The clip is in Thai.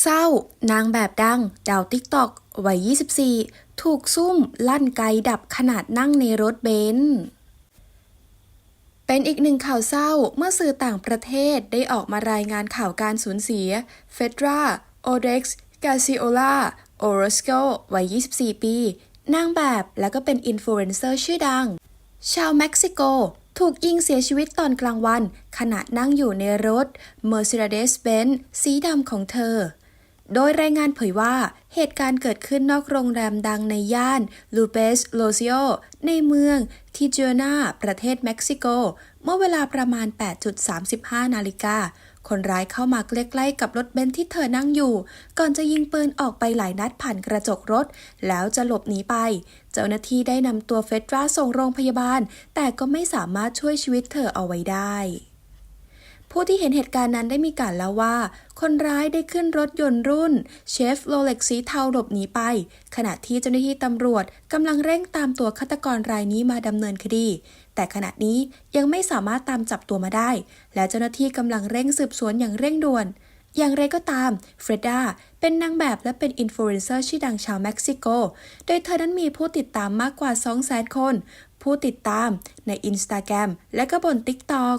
เศร้านางแบบดัง ดาวติ๊กตอกวัย 24 ถูกซุ่มลั่นไกดับขนาดนั่งในรถเบนซ์เป็นอีกหนึ่งข่าวเศร้าเมื่อสื่อต่างประเทศได้ออกมารายงานข่าวการสูญเสีย เฟดรา โอเด็กซ์กาซิโอลา โอโรสโกวัย 24 ปี นางแบบและก็เป็นอินฟลูเอนเซอร์ชื่อดัง ชาวเม็กซิโก ถูกยิงเสียชีวิตตอนกลางวัน ขณะนั่งอยู่ในรถ Mercedes-Benz สีดำของเธอ โดยรายงานเผยว่า เหตุการณ์เกิดขึ้นนอกโรงแรมดังในย่านลูเปสโลซิโอในเมืองทิจูนาประเทศเม็กซิโก เมื่อเวลาประมาณ 8.35 นาฬิกา คนร้ายเข้ามาใกล้ๆกับรถเบนซ์ที่เธอนั่งอยู่ ก่อนจะยิงปืนออกไปหลายนัดผ่านกระจกรถ แล้วจะหลบหนีไป เจ้าหน้าที่ได้นำตัวเฟดราส่งโรงพยาบาล แต่ก็ไม่สามารถช่วยชีวิตเธอเอาไว้ได้ ผู้ที่เห็นเหตุการณ์นั้นได้มีการเล่าว่า คนร้ายได้ขึ้นรถยนต์รุ่นเชฟโรเล็กสีเทาหลบหนีไป ขณะที่เจ้าหน้าที่ตำรวจกำลังเร่งตามตัวฆาตกรรายนี้มาดำเนินคดี แต่ขณะนี้ยังไม่สามารถตามจับตัวมาได้ และเจ้าหน้าที่กำลังเร่งสืบสวนอย่างเร่งด่วน อย่างไรก็ตามเฟรดาเป็นนางแบบและเป็นอินฟลูเอนเซอร์ชื่อดังชาวเม็กซิโก โดยเธอนั้นมีผู้ติดตามมากกว่า 200,000 คน ผู้ติดตามใน Instagram และก็บน TikTok